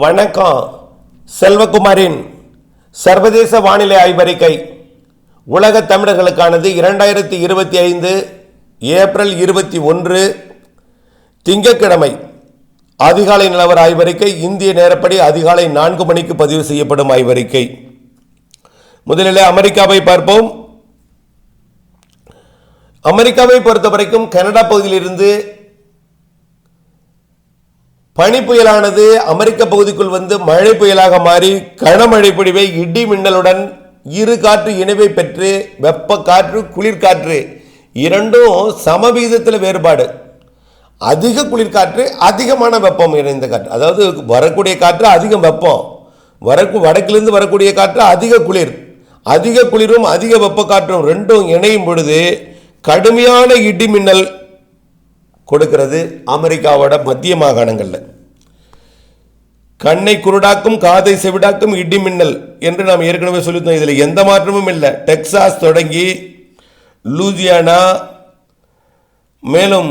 வணக்கம் செல்வகுமாரின் சர்வதேச வானிலை ஆய்வறிக்கை. உலக தமிழர்களுக்கானது இரண்டாயிரத்தி இருபத்தி ஐந்து ஏப்ரல் இருபத்தி ஒன்று திங்கட்கிழமை. அதிகாலை நிலவர ஆய்வறிக்கை இந்திய நேரப்படி அதிகாலை நான்கு மணிக்கு பதிவு செய்யப்படும் ஆய்வறிக்கை. முதலில் அமெரிக்காவை பார்ப்போம். அமெரிக்காவை பொறுத்த வரைக்கும் கனடா பகுதியிலிருந்து பனி புயலானது அமெரிக்க பகுதிக்குள் வந்து மழை புயலாக மாறி கனமழை பொழிவை இடி மின்னலுடன் இரு காற்று இணைவை பெற்று வெப்ப காற்று குளிர்காற்று இரண்டும் சமவீதத்தில் வேறுபாடு. அதிக குளிர்காற்று அதிகமான வெப்பம் இணைந்த காற்று. அதாவது வரக்கூடிய காற்று அதிகம் வெப்பம். வரக்கு வடக்கிலிருந்து வரக்கூடிய காற்று அதிக குளிர். அதிக குளிரும் அதிக வெப்ப காற்றும் ரெண்டும் இணையும் பொழுது கடுமையான இடி மின்னல் கொடுக்கிறது அமெரிக்காவோட மத்திய மாகாணங்களில். கண்ணை குருடாக்கும் காதை செவிடாக்கும் இடி மின்னல் என்று நாம் ஏற்கனவே சொல்லியிருந்தோம். இதில் எந்த மாற்றமும் இல்லை. டெக்சாஸ் தொடங்கி லூசியானா மேலும்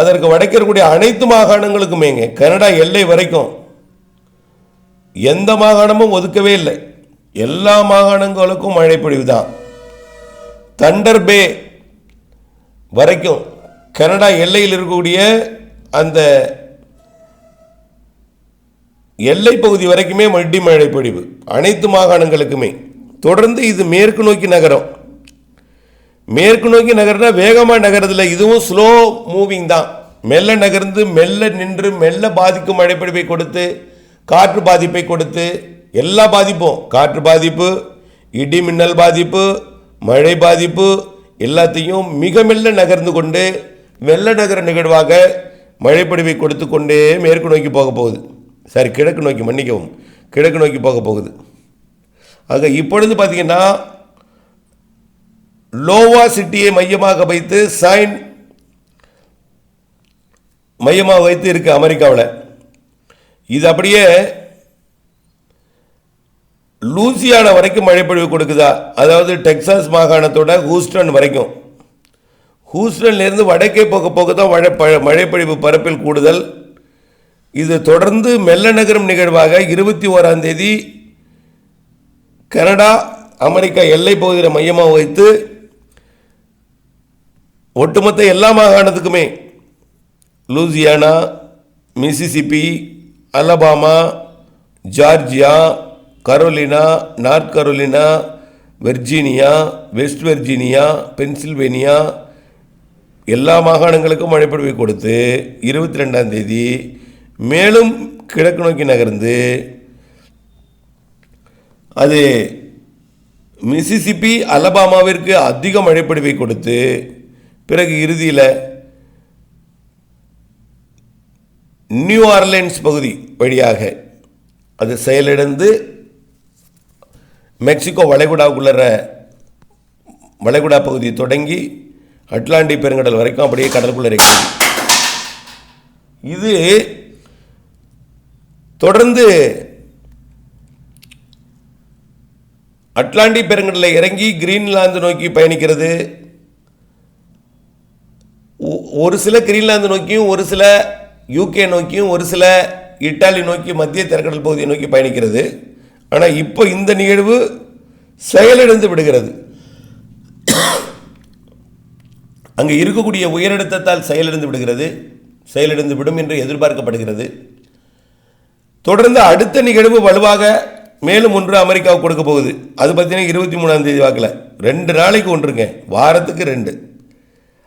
அதற்கு வடக்கே இருக்கக்கூடிய அனைத்து மாகாணங்களுக்குமேங்க கனடா எல்லை வரைக்கும் எந்த மாகாணமும் ஒதுக்கவே இல்லை. எல்லா மாகாணங்களுக்கும் மழை பொழிவு தான். தண்டர் பே வரைக்கும் கனடா எல்லையில் இருக்கக்கூடிய அந்த எல்லை பகுதி வரைக்குமே மடி மழை பொழிவு. அனைத்து மாகாணங்களுக்குமே. தொடர்ந்து இது மேற்கு நோக்கி நகரம். மேற்கு நோக்கி நகர்னா வேகமாக நகரதில்ல இதுவும் ஸ்லோ மூவிங் தான். மெல்ல நகர்ந்து மெல்ல நின்று மெல்ல பாதிக்கும் மழைப்பிடிப்பை கொடுத்து காற்று பாதிப்பை கொடுத்து எல்லா பாதிப்பும். காற்று பாதிப்பு இடி மின்னல் பாதிப்பு மழை பாதிப்பு எல்லாத்தையும் மிக மெல்ல நகர்ந்து கொண்டு வெள்ள நகர நிகழ்வாக மழைப்பொழிவை கொடுத்து கொண்டே மேற்கு நோக்கி போக போகுது. சரி கிழக்கு நோக்கி மன்னிக்கவும். கிழக்கு நோக்கி போக போகுது. ஆக இப்பொழுது பார்த்தீங்கன்னா லோவா சிட்டியை மையமாக வைத்து சைன் மையமாக வைத்து இருக்கு அமெரிக்காவில். இது அப்படியே லூசியானா வரைக்கும் மழைப்பொழிவு கொடுக்குதா? அதாவது டெக்சாஸ் மாகாணத்தோட ஹூஸ்டன் வரைக்கும். ஹூஸ்டன்லேருந்து வடக்கே போக போக தான் மழை ப- மழைப்பொழிவு பரப்பில் கூடுதல். இது தொடர்ந்து மெல்ல நகரும் நிகழ்வாக இருபத்தி ஓராம் தேதி கனடா அமெரிக்கா எல்லை பகுதியில் மையமாக வைத்து ஒட்டுமொத்த எல்லா மாகாணத்துக்குமே Louisiana Mississippi Alabama Georgia Carolina North Carolina Virginia West Virginia Pennsylvania எல்லா மாகாணங்களுக்கும் மழைப்பொழிவை கொடுத்து இருபத்தி ரெண்டாம் தேதி மேலும் கிழக்கு நோக்கி நகர்ந்து அது மிசிசிப்பி அலபாமாவிற்கு அதிக மழைப்பொழிவை கொடுத்து பிறகு இறுதியில் நியூ ஆர்லைன்ஸ் பகுதி வழியாக அது செயலிழந்து மெக்சிகோ வளைகுடாவுக்குள்ள வளைகுடா பகுதி தொடங்கி அட்லாண்டிக் பெருங்கடல் வரைக்கும் அப்படியே கடலுக்குள்ளே இருக்கிறது இது தொடர்ந்து அட்லாண்டிக் பெருங்கடலில் இறங்கி கிரீன்லாந்து நோக்கி பயணிக்கிறது. ஒ- ஒரு சில கிரீன்லாந்து நோக்கியும் ஒரு சில யூகே நோக்கியும் ஒரு சில இட்டாலி நோக்கி மத்திய திறக்கடல் பகுதியை நோக்கி பயணிக்கிறது. ஆனால் இப்போ இந்த நிகழ்வு செயலிழந்து விடுகிறது. அங்கே இருக்கக்கூடிய உயரழுத்தத்தால் செயலிழந்து விடுகிறது. செயலிழந்து விடும் என்று எதிர்பார்க்கப்படுகிறது. தொடர்ந்து அடுத்த நிகழ்வு வலுவாக மேலும் ஒன்று அமெரிக்காவுக்கு கொடுக்க போகுது. அது பார்த்தீங்கன்னா இருபத்தி மூணாம் தேதி வாக்கில். ரெண்டு நாளைக்கு ஒன்றுங்க. வாரத்துக்கு ரெண்டு.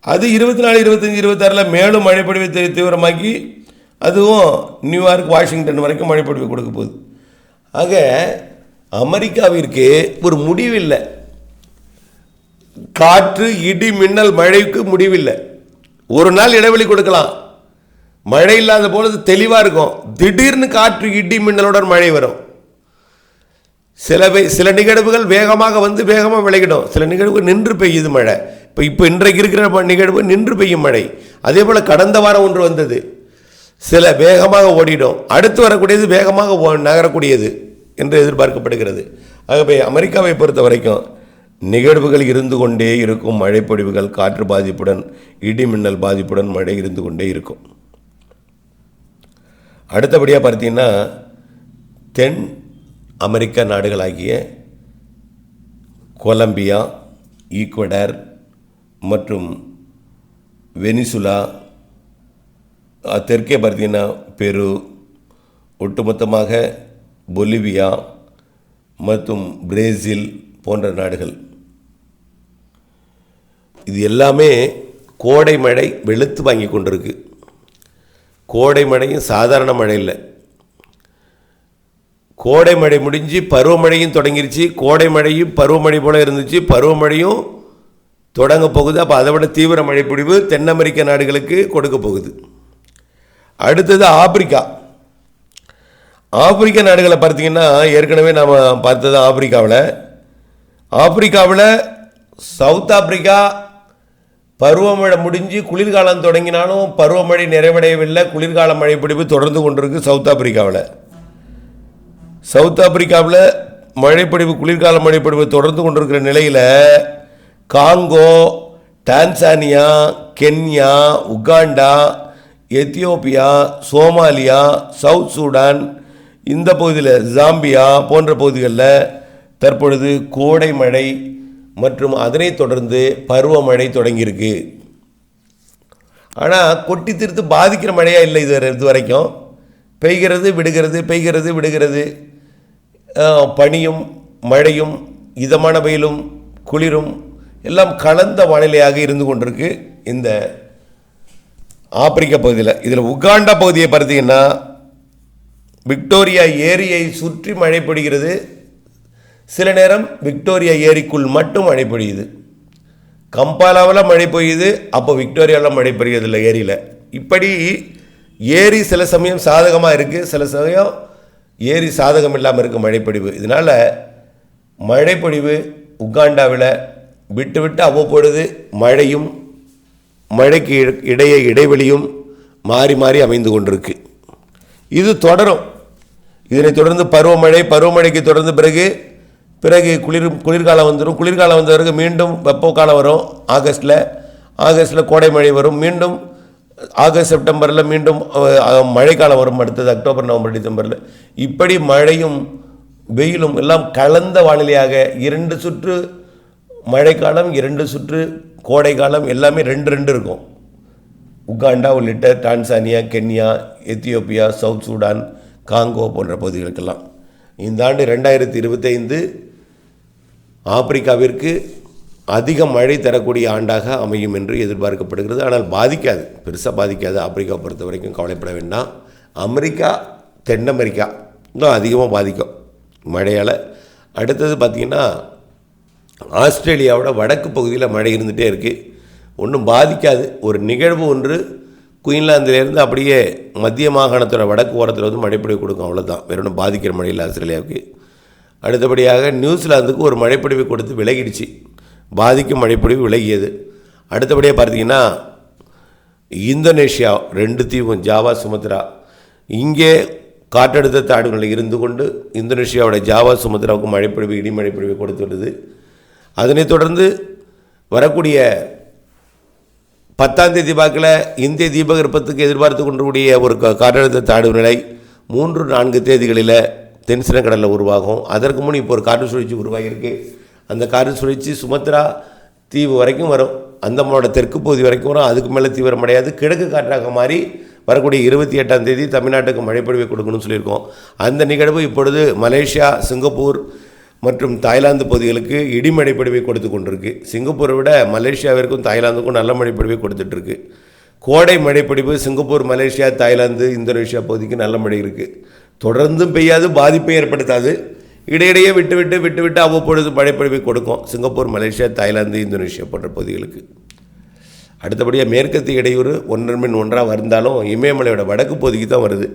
அது இருபத்தி நாலு இருபத்தஞ்சி இருபத்தாறில் மேலும் மழைப்பொழிவை தீவிரமாக்கி அதுவும் நியூயார்க் வாஷிங்டன் வரைக்கும் மழைப்பொழிவு கொடுக்க போகுது. ஆக அமெரிக்காவிற்கு ஒரு முடிவில்லை காற்று இடி மின்னல் மழைக்கு முடிவில்லை. ஒரு நாள் இடைவெளி கொடுக்கலாம். மழை இல்லாத பொழுது தெளிவாக இருக்கும். திடீர்னு காற்று இடி மின்னலுடன் மழை வரும். சில சில நிகழ்வுகள் வேகமாக வந்து வேகமாக விளையிடும் சில நிகழ்வுகள் நின்று பெய்யுது மழை. இப்போ இப்போ இன்றைக்கு இருக்கிற நிகழ்வு நின்று பெய்யும் மழை. அதே போல் கடந்த வாரம் ஒன்று வந்தது. சில வேகமாக ஓடிடும். அடுத்து வரக்கூடியது வேகமாக ஓ- நகரக்கூடியது என்று எதிர்பார்க்கப்படுகிறது. ஆகவே அமெரிக்காவை பொறுத்த வரைக்கும் நிகழ்வுகள் இருந்து கொண்டே இருக்கும் மழைப்பொழிவுகள் காற்று பாதிப்புடன் இடி மின்னல் பாதிப்புடன் மழை இருந்து கொண்டே இருக்கும். அடுத்தபடியாக பார்த்தீங்கன்னா தென் அமெரிக்க நாடுகளாகிய கொலம்பியா ஈக்குவடர் மற்றும் வெனிசுலா தெற்கே பார்த்தீங்கன்னா பெரு ஒட்டுமொத்தமாக பொலிவியா மற்றும் பிரேசில் போன்ற நாடுகள். இது எல்லாமே கோடை மழை வெளுத்து வாங்கி கொண்டிருக்கு. கோடை மழையும் சாதாரண மழை இல்லை. கோடை மழை முடிஞ்சு பருவமழையும் தொடங்கிருச்சு. கோடை மழையும் பருவமழை போல் இருந்துச்சு. பருவமழையும் தொடங்க போகுது. அப்போ அதை விட தீவிர மழை தென் அமெரிக்க நாடுகளுக்கு கொடுக்க போகுது. அடுத்தது ஆப்பிரிக்கா. ஆப்பிரிக்க நாடுகளை பார்த்திங்கன்னா ஏற்கனவே நாம் பார்த்தது ஆப்பிரிக்காவில். ஆப்பிரிக்காவில் சவுத் ஆப்பிரிக்கா பருவமழை முடிஞ்சு குளிர்காலம் தொடங்கினாலும் பருவமழை நிறைவடையவில்லை. குளிர்கால மழை பிடிப்பு தொடர்ந்து கொண்டிருக்கு சவுத் ஆப்பிரிக்காவில். சவுத் ஆப்பிரிக்காவில் மழைப்பொழிவு குளிர்கால மழைப்பொழிவு தொடர்ந்து கொண்டிருக்கிற நிலையில் Congo Tanzania Kenya Uganda Ethiopia Somalia South Sudan இந்த பகுதியில் ஜாம்பியா போன்ற பகுதிகளில் தற்பொழுது கோடை மழை மற்றும் அதனைத் தொடர்ந்து பருவமழை தொடங்கியிருக்கு. ஆனால் கொட்டி திருத்து பாதிக்கிற மழையாக இல்லை இது இது வரைக்கும். பெய்கிறது விடுகிறது பெய்கிறது விடுகிறது. பனியும் மழையும் இதமான வெயிலும் குளிரும் எல்லாம் கலந்த வானிலையாக இருந்து கொண்டிருக்கு இந்த ஆப்பிரிக்க பகுதியில். இதில் உகாண்டா பகுதியை பார்த்தீங்கன்னா விக்டோரியா ஏரியை சுற்றி மழை பிடிக்கிறது சில நேரம் விக்டோரியா ஏரிக்குள் மட்டும் மழை பொழியுது. கம்பாலாவில் மழை பெய்யுது அப்போ விக்டோரியாவில் மழை பெய்யறதில்லை ஏரியில். இப்படி ஏரி சில சமயம் சாதகமாக இருக்குது சில சமயம் ஏரி சாதகம் இல்லாமல் இருக்குது மழைப்பொழிவு. இதனால் மழைப்பொழிவு உகாண்டாவில் விட்டு விட்டு அவ்வப்பொழுது மழையும் மழைக்கு இடையே இடைவெளியும் மாறி மாறி அமைந்து கொண்டிருக்கு. இது தொடரும். இதனை தொடர்ந்து பருவமழை பருவமழைக்கு தொடர்ந்து பிறகு பிறகு குளிர் குளிர்காலம் வந்துடும் குளிர்காலம் வந்த பிறகு மீண்டும் வெப்பக்காலம் வரும். ஆகஸ்ட்டில் ஆகஸ்ட்டில் கோடை மழை வரும். மீண்டும் ஆகஸ்ட் செப்டம்பரில் மீண்டும் மழைக்காலம் வரும். அடுத்தது அக்டோபர் நவம்பர் டிசம்பரில். இப்படி மழையும் வெயிலும் எல்லாம் கலந்த வானிலையாக இரண்டு சுற்று மழைக்காலம் இரண்டு சுற்று கோடை காலம் எல்லாமே ரெண்டு ரெண்டு இருக்கும். உகாண்டா உள்ளிட்ட Tanzania Kenya Ethiopia South Sudan Congo போன்ற பகுதிகளுக்கெல்லாம். இந்த ஆண்டு ரெண்டாயிரத்தி இருபத்தைந்து ஆப்பிரிக்காவிற்கு அதிக மழை தரக்கூடிய ஆண்டாக அமையும் என்று எதிர்பார்க்கப்படுகிறது. ஆனால் பாதிக்காது பெருசாக பாதிக்காது. ஆப்பிரிக்கா பொறுத்த வரைக்கும் கவலைப்பட வேண்டாம். அமெரிக்கா தென் அமெரிக்கா இன்னும் அதிகமாக பாதிக்கும் மழையால். அடுத்தது பார்த்திங்கன்னா ஆஸ்திரேலியாவோட வடக்கு பகுதியில் மழை இருந்துகிட்டே இருக்குது ஒன்றும் பாதிக்காது. ஒரு நிகழ்வு ஒன்று குயின்லாந்துலேருந்து அப்படியே மத்திய மாகாணத்தோட வடக்கு ஓரத்தில் வந்து மழைப்பொழிவு கொடுக்கும். அவ்வளோதான் வேற ஒன்றும் பாதிக்கிற மழை இல்லை ஆஸ்திரேலியாவுக்கு. அடுத்தபடியாக நியூசிலாந்துக்கு ஒரு மழைப்பொழிவு கொடுத்து விலகிடுச்சு. பாதிக்கும் மழைப்பொழிவு விலகியது. அடுத்தபடியாக பார்த்தீங்கன்னா இந்தோனேஷியா ரெண்டு தீவும் ஜாவா சுமத்ரா. இங்கே காற்றழுத்த தாழ்வுகளில் இருந்து கொண்டு இந்தோனேஷியாவோட ஜாவா சுமத்ராவுக்கு மழைப்பொழிவு இடி மழைப்பொழிவு கொடுத்து வருது அதனைத் தொடர்ந்து வரக்கூடிய பத்தாம் தேதி வாக்கில் இந்திய தீபகற்பத்துக்கு எதிர்பார்த்து கொண்டக்கூடிய ஒரு கா- காற்றழுத்த தாழ்வு நிலை மூன்று நான்கு தேதிகளில் தென்சின கடலில் உருவாகும். அதற்கு முன் இப்போ ஒரு காற்று சுழற்சி உருவாகியிருக்கு. அந்த காற்று சுழற்சி சுமத்ரா தீவு வரைக்கும் வரும். அந்தமானோட தெற்கு பகுதி வரைக்கும் வரும். அதுக்கு மேலே தீவிரமடையாது கிழக்கு காற்றாக மாறி வரக்கூடிய இருபத்தி எட்டாம் தேதி தமிழ்நாட்டுக்கு மழைப்பொழிவை கொடுக்கணும்னு சொல்லியிருக்கோம். அந்த நிகழ்வு இப்பொழுது மலேசியா சிங்கப்பூர் மற்றும் தாய்லாந்து பகுதிகளுக்கு இடி மழைப்பொழிவை கொடுத்து கொண்டிருக்கு. சிங்கப்பூரை விட மலேசியாவிற்கும் தாய்லாந்துக்கும் நல்ல மழைப்பொழிவை கொடுத்துட்ருக்கு கோடை மழைப்பொழிவு சிங்கப்பூர் மலேசியா தாய்லாந்து இந்தோனேஷியா பகுதிக்கு நல்ல மழை இருக்குது தொடர்ந்தும் பெய்யாது பாதிப்பை ஏற்படுத்தாது. இடையிடையே விட்டு விட்டு விட்டு விட்டு அவ்வப்பொழுது மழைப்பொழிவை கொடுக்கும் சிங்கப்பூர் மலேசியா தாய்லாந்து இந்தோனேஷியா போன்ற பகுதிகளுக்கு. அடுத்தபடியாக மேற்கத்திய இடையூறு ஒன்றன் மின் ஒன்றாக வந்தாலும் இமயமலையோட வடக்கு பகுதிக்கு தான் வருது.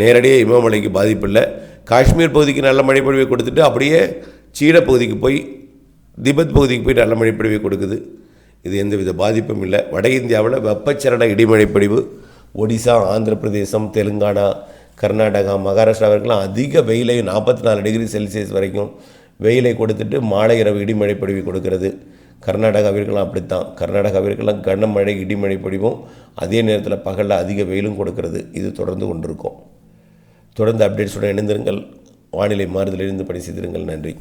நேரடியாக இமயமலைக்கு பாதிப்பு இல்லை. காஷ்மீர் பகுதிக்கு நல்ல மழைப்பொழிவை கொடுத்துட்டு அப்படியே சீன பகுதிக்கு போய் திபெத் பகுதிக்கு போய் நல்ல மழைப்பொழிவை கொடுக்குது. இது எந்தவித பாதிப்பும் இல்லை. வட இந்தியாவில் வெப்பச்சலன இடிமழைப்பொழிவு ஒடிசா ஆந்திர பிரதேசம் தெலுங்கானா கர்நாடகா மகாராஷ்டிரா மகாராஷ்டிராவிற்கெல்லாம் அதிக வெயிலை நாற்பத்தி நாலு டிகிரி செல்சியஸ் வரைக்கும் வெயிலை கொடுத்துட்டு மாலை இரவு இடிமழை பொழிவு கொடுக்கிறது. கர்நாடகாவிற்கெல்லாம் அப்படித்தான். கர்நாடகாவிற்கெல்லாம் கனமழை இடிமழை பொழிவும் அதே நேரத்தில் பகலில் அதிக வெயிலும் கொடுக்கிறது. இது தொடர்ந்து கொண்டிருக்கும். தொடர்ந்து அப்டேட்ஸுடன் இணைந்திருங்கள். வானிலை மாறுதலிருந்து பணி செய்திருங்கள். நன்றி.